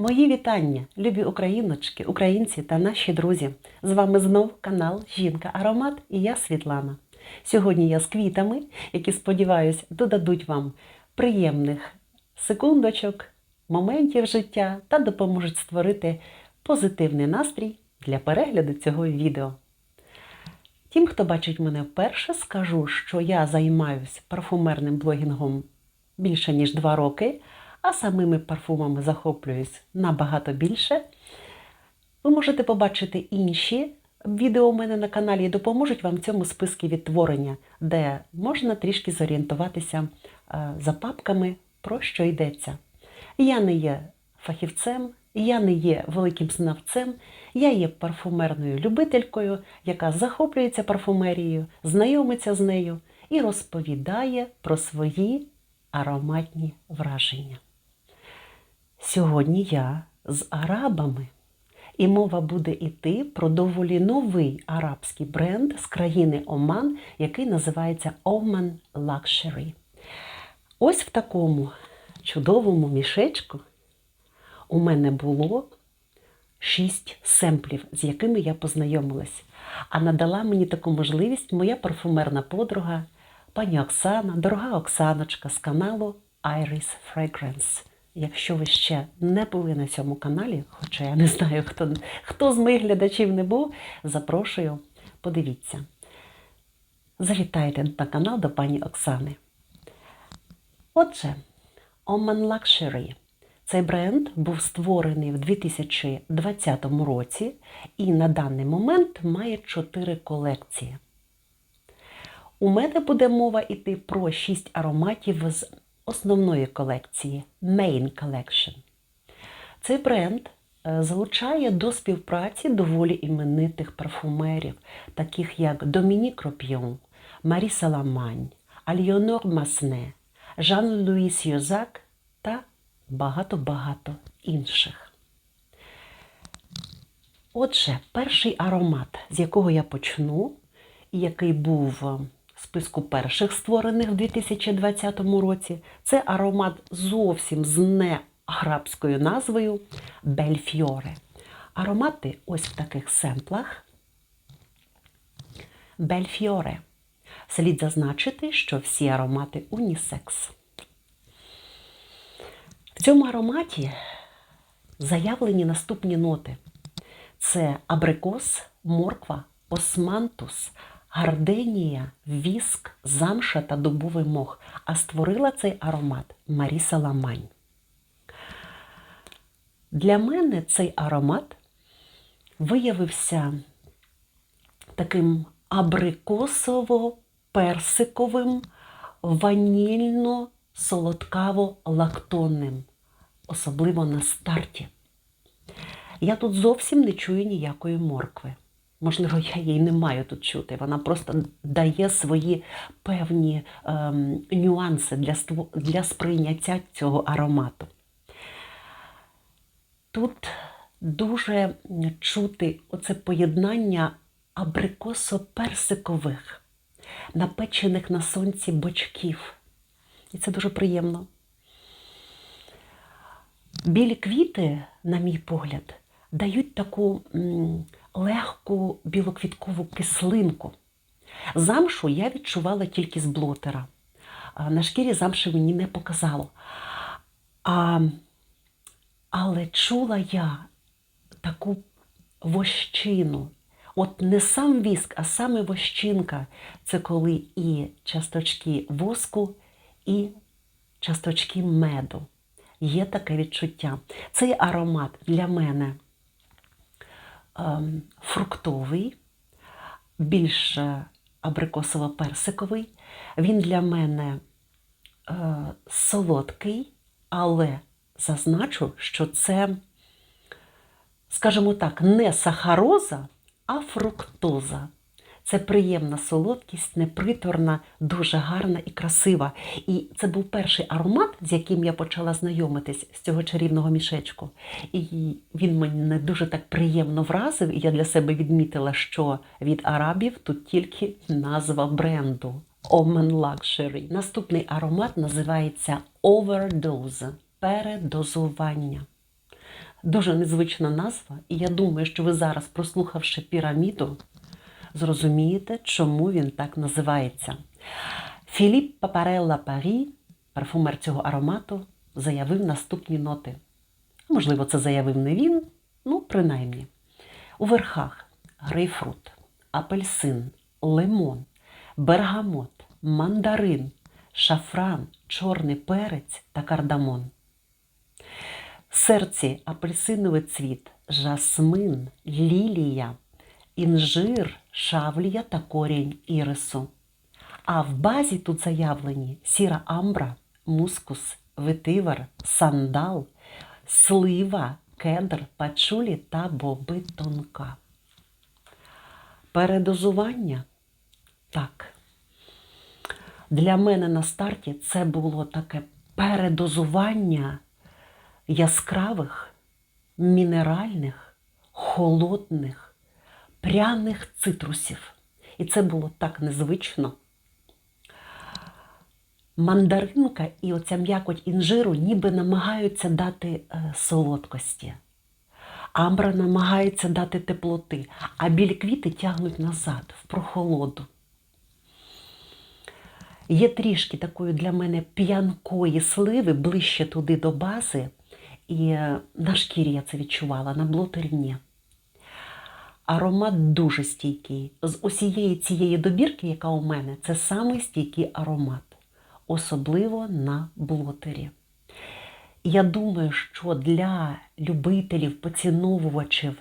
Мої вітання, любі україночки, українці та наші друзі. З вами знов канал Жінка Аромат і я Світлана. Сьогодні я з квітами, які, сподіваюсь, додадуть вам приємних секундочок, моментів життя та допоможуть створити позитивний настрій для перегляду цього відео. Тим, хто бачить мене вперше, скажу, що я займаюся парфумерним блогінгом більше ніж два роки, а самими парфумами захоплююсь набагато більше. Ви можете побачити інші відео у мене на каналі і допоможуть вам в цьому списку відтворення, де можна трішки зорієнтуватися е, за папками, про що йдеться. Я не є фахівцем, я не є великим знавцем, я є парфумерною любителькою, яка захоплюється парфумерією, знайомиться з нею і розповідає про свої ароматні враження. Сьогодні я з арабами, і мова буде йти про доволі новий арабський бренд з країни Оман, який називається Oman Luxury. Ось в такому чудовому мішечку у мене було шість семплів, з якими я познайомилась. А надала мені таку можливість моя парфумерна подруга, пані Оксана, дорога Оксаночка з каналу Iris Fragrance. Якщо ви ще не були на цьому каналі, хоча я не знаю, хто, хто з моїх глядачів не був, запрошую, подивіться. Завітайте на канал до пані Оксани. Отже, Oman Luxury. Цей бренд був створений в 2020 році і на даний момент має 4 колекції. У мене буде мова йти про 6 ароматів з основної колекції Main Collection. Цей бренд е, залучає до співпраці доволі іменитих парфумерів, таких як Домінік Роп'йон, Марі Саламань, Альйонор Масне, Жан-Луїс Йозак та багато-багато інших. Отже, перший аромат, з якого я почну, який був в списку перших створених в 2020 році, це аромат зовсім з неарабською назвою Бельфьоре. Аромати ось в таких семплах. Бельфьоре. Слід зазначити, що всі аромати унісекс. В цьому ароматі заявлені наступні ноти: це абрикос, морква, османтус, гарденія, віск, замша та дубовий мох. А створила цей аромат Маріса Ламань. Для мене цей аромат виявився таким абрикосово-персиковим, ванільно-солодкаво-лактонним, особливо на старті. Я тут зовсім не чую ніякої моркви. Можливо, я її не маю тут чути. Вона просто дає свої певні ем, нюанси для, для сприйняття цього аромату. Тут дуже чути оце поєднання абрикосо-персикових, напечених на сонці бочків. І це дуже приємно. Білі квіти, на мій погляд, дають таку легку білоквіткову кислинку. Замшу я відчувала тільки з блотера. На шкірі замши мені не показало. А, Але чула я таку вощину. От не сам віск, а саме вощинка це коли і часточки воску, і часточки меду. Є таке відчуття. Цей аромат для мене фруктовий, більш абрикосово-персиковий. Він для мене е, солодкий, але зазначу, що це, скажімо так, не сахароза, а фруктоза. Це приємна солодкість, неприторна, дуже гарна і красива. І це був перший аромат, з яким я почала знайомитись з цього чарівного мішечку. І він мене дуже так приємно вразив, і я для себе відмітила, що від арабів тут тільки назва бренду Omen Luxury. Наступний аромат називається Overdose передозування. Дуже незвична назва, і я думаю, що ви зараз, прослухавши піраміду, зрозумієте, чому він так називається. Філіп Папарелла Парі, парфумер цього аромату, заявив наступні ноти. Можливо, це заявив не він, ну, принаймні. У верхах грейпфрут, апельсин, лимон, бергамот, мандарин, шафран, чорний перець та кардамон. В серці апельсиновий цвіт, жасмин, лілія, інжир, шавлія та корінь ірису. А в базі тут заявлені сіра амбра, мускус, ветивер, сандал, слива, кедр, пачулі та боби тонка. Передозування так. Для мене на старті це було таке передозування яскравих, мінеральних, холодних, пряних цитрусів. І це було так незвично. Мандаринка і оця м'якоть інжиру ніби намагаються дати е, солодкості. Амбра намагається дати теплоти, а білі квіти тягнуть назад, в прохолоду. Є трішки такої для мене п'янкої сливи ближче туди до бази, і е, на шкірі я це відчувала, на блотері ні. Аромат дуже стійкий. З усієї цієї добірки, яка у мене, це самий стійкий аромат, особливо на блотері. Я думаю, що для любителів, поціновувачів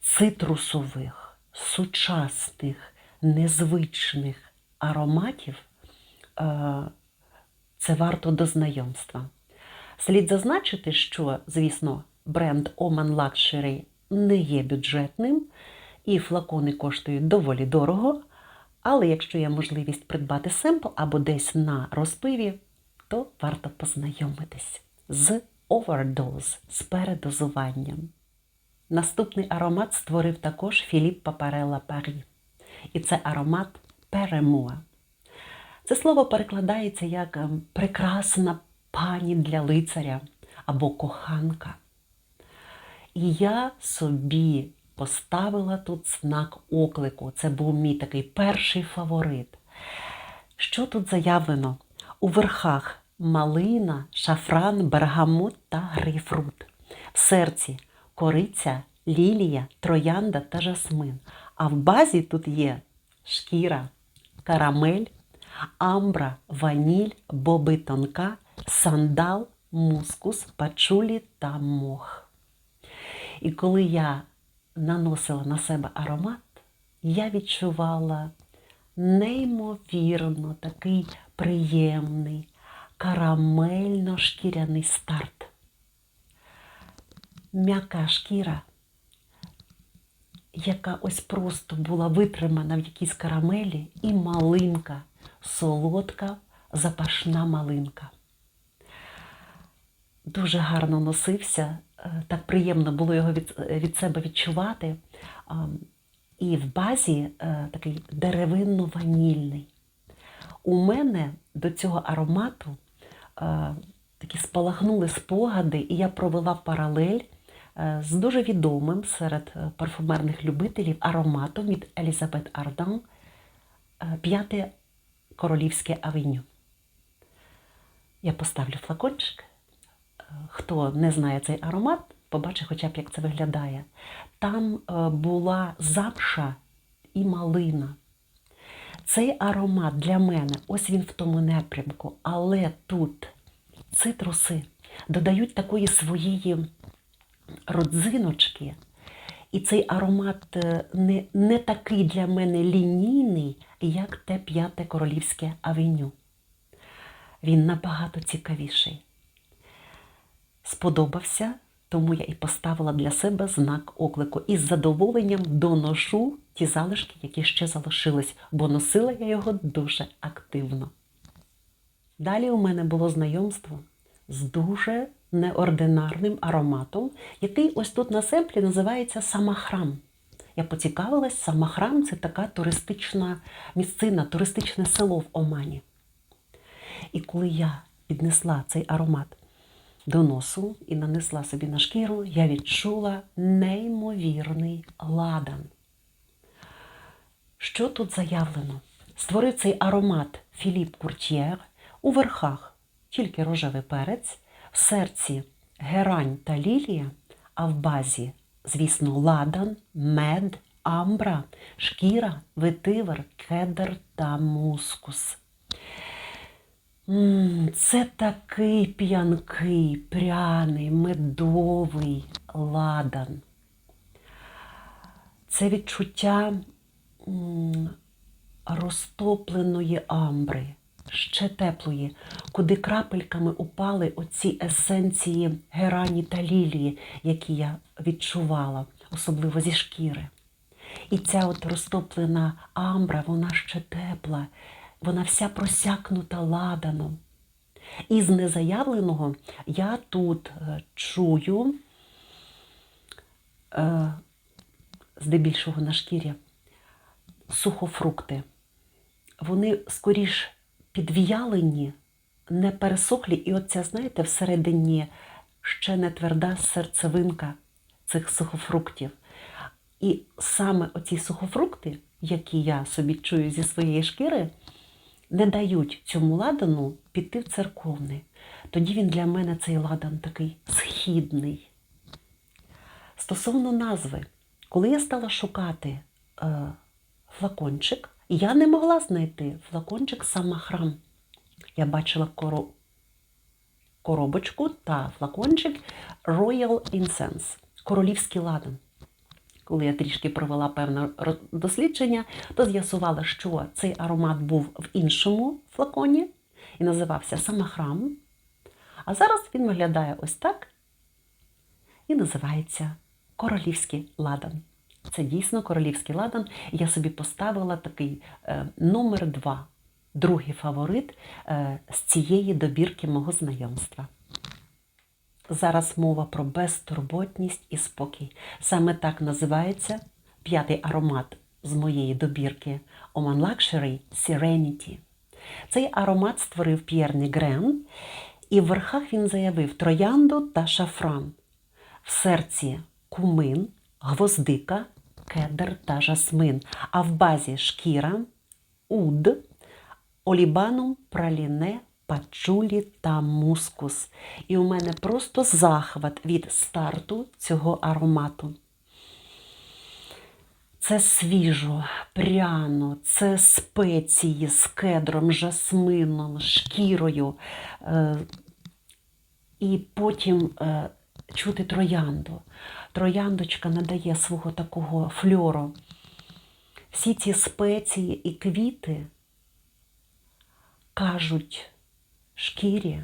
цитрусових, сучасних, незвичних ароматів е, це варто до знайомства. Слід зазначити, що, звісно, бренд Oman Luxury не є бюджетним, і флакони коштують доволі дорого. Але якщо є можливість придбати семпл або десь на розпиві, то варто познайомитись з overdose, з передозуванням. Наступний аромат створив також Філіп Папарелла Парі. І це аромат перемоа. Це слово перекладається як ем, прекрасна пані для лицаря або коханка. І я собі поставила тут знак оклику. Це був мій такий перший фаворит. Що тут заявлено? У верхах малина, шафран, бергамот та грейпфрут. В серці кориця, лілія, троянда та жасмин. А в базі тут є шкіра, карамель, амбра, ваніль, боби тонка, сандал, мускус, пачулі та мох. І коли я наносила на себе аромат, я відчувала неймовірно такий приємний, карамельно-шкіряний старт. М'яка шкіра, яка ось просто була витримана в якійсь карамелі, і малинка, солодка, запашна малинка. Дуже гарно носився, так приємно було його від, від себе відчувати. І в базі е, такий деревинно-ванільний. У мене до цього аромату е, такі спалахнули спогади, і я провела паралель е, з дуже відомим серед парфумерних любителів ароматом від Елізабет Ардан П'яте королівське авеню. Я поставлю флакончик. Хто не знає цей аромат, побачить хоча б, як це виглядає. Там була запша і малина. Цей аромат для мене, ось він в тому напрямку, але тут цитруси додають такої своєї родзиночки. І цей аромат е, не не такий для мене лінійний, як те п'яте королівське авеню. Він набагато цікавіший. Сподобався, тому я і поставила для себе знак оклику. І з задоволенням доношу ті залишки, які ще залишились, бо носила я його дуже активно. Далі у мене було знайомство з дуже неординарним ароматом, який ось тут на семплі називається Самахрам. Я поцікавилась, Самахрам це така туристична місцина, туристичне село в Омані. І коли я піднесла цей аромат до носу і нанесла собі на шкіру, я відчула неймовірний ладан. Що тут заявлено? Створив цей аромат Філіп Куртьєр у верхах тільки рожевий перець, в серці герань та лілія, а в базі, звісно, ладан, мед, амбра, шкіра, ветивер, кедр та мускус. Це такий п'янкий, пряний, медовий ладан. Це відчуття розтопленої амбри, ще теплої, куди крапельками упали оці есенції герані та лілії, які я відчувала, особливо зі шкіри. І ця от розтоплена амбра, вона ще тепла, вона вся просякнута ладаном. І з незаявленого я тут е, чую, е, здебільшого на шкірі, сухофрукти. Вони скоріш підв'ялені, не пересохлі, і оця, знаєте, всередині ще не тверда серцевинка цих сухофруктів. І саме оці сухофрукти, які я собі чую зі своєї шкіри, не дають цьому ладану піти в церковний. Тоді він для мене цей ладан такий східний. Стосовно назви, коли я стала шукати е, флакончик, я не могла знайти флакончик самахрам. Я бачила коро... коробочку та флакончик Royal Incense, королівський ладан. Коли я трішки провела певне дослідження, то з'ясувала, що цей аромат був в іншому флаконі і називався Самахрам. А зараз він виглядає ось так і називається Королівський ладан. Це дійсно королівський ладан. Я собі поставила такий е, номер два, другий фаворит е, з цієї добірки мого знайомства. Зараз мова про безтурботність і спокій. Саме так називається п'ятий аромат з моєї добірки Oman Luxury Serenity. Цей аромат створив П'єр Негрен, і в верхах він заявив троянду та шафран. В серці кумин, гвоздика, кедр та жасмин, а в базі шкіра, уд, олібанум, праліне, пачулі та мускус. І у мене просто захват від старту цього аромату. Це свіжо, пряно, це спеції з кедром, жасмином, шкірою. Е, і потім е, чути троянду. Трояндочка надає свого такого фльору. Всі ці спеції і квіти кажуть шкірі,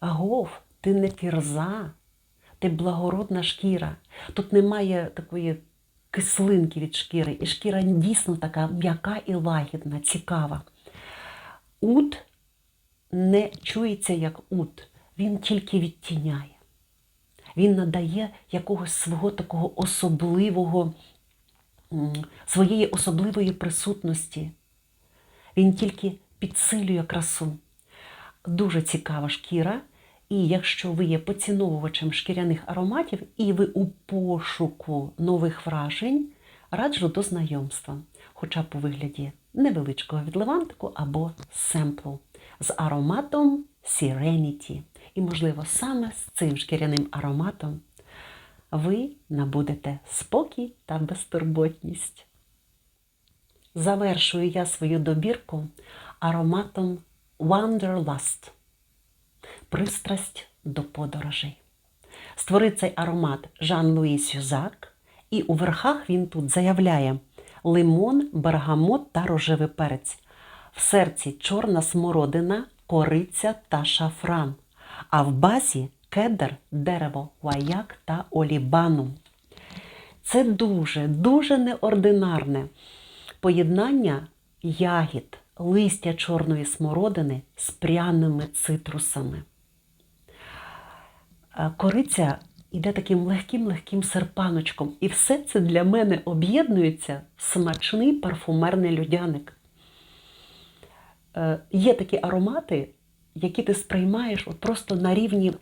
агов, ти не кірза, ти благородна шкіра. Тут немає такої кислинки від шкіри, і шкіра дійсно така м'яка і лагідна, цікава. Ут не чується як ут, він тільки відтіняє. Він надає якогось свого такого особливого, своєї особливої присутності. Він тільки підсилює красу. Дуже цікава шкіра. І якщо ви є поціновувачем шкіряних ароматів і ви у пошуку нових вражень, раджу до знайомства, хоча б у вигляді невеличкого відливантику або семплу з ароматом Serenity. І, можливо, саме з цим шкіряним ароматом ви набудете спокій та безтурботність. Завершую я свою добірку ароматом Wanderlust пристрасть до подорожей. Створив цей аромат Жан-Луї Сюзак, і у верхах він тут заявляє лимон, бергамот та рожевий перець. В серці чорна смородина, кориця та шафран, а в базі кедр, дерево, ваяк та олібанум. Це дуже, дуже неординарне поєднання ягід, листя чорної смородини з пряними цитрусами. Е, Кориця йде таким легким-легким серпаночком. І все це для мене об'єднується в смачний парфумерний людяник. Е, Є такі аромати, які ти сприймаєш от просто на рівні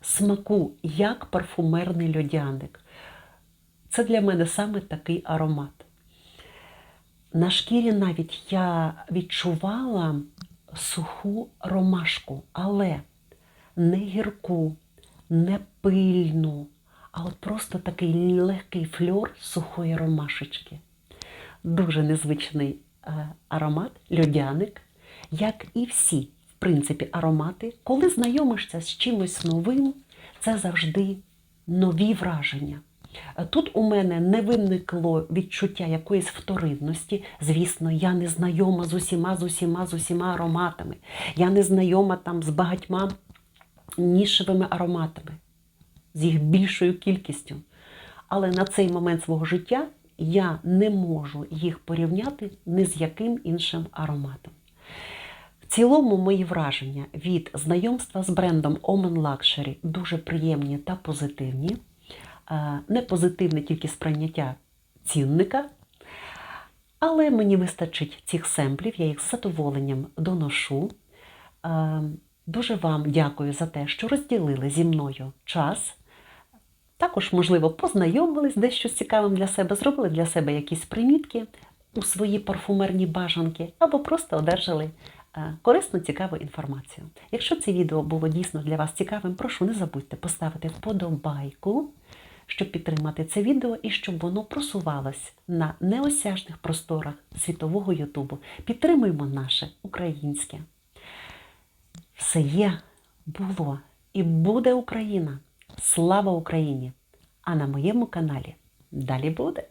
смаку, як парфумерний льодяник. Це для мене саме такий аромат. На шкірі навіть я відчувала суху ромашку, але не гірку, не пильну, а от просто такий легкий фльор сухої ромашечки. Дуже незвичний е, аромат, льодяник, як і всі, в принципі, аромати. Коли знайомишся з чимось новим, це завжди нові враження. Тут у мене не виникло відчуття якоїсь вторинності. Звісно, я не знайома з усіма, з усіма, з усіма ароматами. Я не знайома там з багатьма нішевими ароматами, з їх більшою кількістю. Але на цей момент свого життя я не можу їх порівняти ні з яким іншим ароматом. В цілому мої враження від знайомства з брендом Omen Luxury дуже приємні та позитивні. Е, Не позитивне тільки сприйняття цінника, але мені вистачить цих семплів, я їх з задоволенням доношу. Е, Дуже вам дякую за те, що розділили зі мною час. Також, можливо, познайомились з цікавим для себе, зробили для себе якісь примітки у свої парфумерні бажанки, або просто одержали е, корисну, цікаву інформацію. Якщо це відео було дійсно для вас цікавим, прошу не забудьте поставити вподобайку, щоб підтримати це відео і щоб воно просувалось на неосяжних просторах світового Ютубу. Підтримуємо наше українське. Все є, було і буде Україна. Слава Україні! А на моєму каналі далі буде.